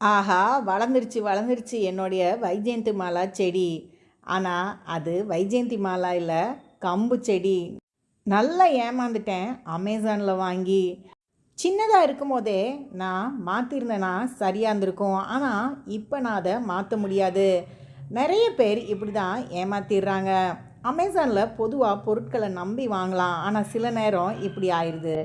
ஆஹா வளர்ந்துருச்சு வளர்ந்துருச்சு. என்னுடைய வைஜெயந்தி மாலா செடி. ஆனால் அது வைஜெயந்தி மாலா இல்லை கம்பு செடி. நல்லா ஏமாந்துட்டேன் அமேசானில் வாங்கி. சின்னதாக இருக்கும் போதே நான் மாற்றிருந்தேன்னா சரியாக இருந்திருக்கும். ஆனால் இப்போ நான் அதை மாற்ற முடியாது. நிறைய பேர் இப்படி தான் ஏமாத்திடுறாங்க. அமேசானில் பொதுவாக பொருட்களை நம்பி வாங்கலாம் ஆனால் சில நேரம் இப்படி ஆயிடுது